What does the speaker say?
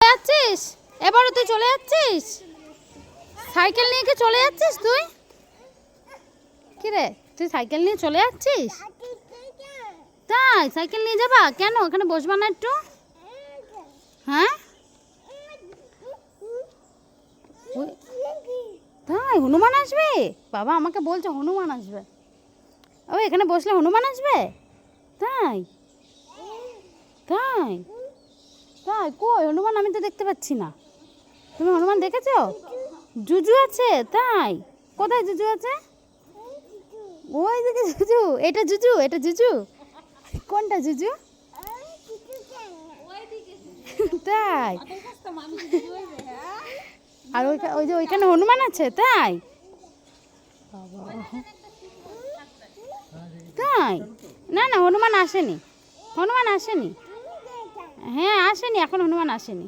যাচ্ছিস? এবারও তুই চলে যাচ্ছিস? সাইকেল নিয়ে কি চলে যাচ্ছিস তুই? কি রে তুই সাইকেল নিয়ে চলে যাচ্ছিস? তাই, সাইকেল নিয়ে যাবা? কেন এখানে বসবা না একটু? হ্যাঁ? তাই, হনুমান আসবে? বাবা, আমাকে বলছে হনুমান আসবে। ও, এখানে বসলে হনুমান আসবে? তাই? তাই? তাই কই? হনুমান, আমি তো দেখতে পাচ্ছি না। তুমি হনুমান দেখেছ? জুজু আছে, তাই? কোথায় জুজু আছে? ওই দিকে জুজু। এটা জুজু এটা জুজু। কোনটা জুজু? তাই। আর ওই ওই যে ওইখানে হনুমান আছে, তাই? তাই। না না, হনুমান আসেনি। হনুমান আসেনি। হ্যাঁ আসেনি এখন হনুমান আসেনি।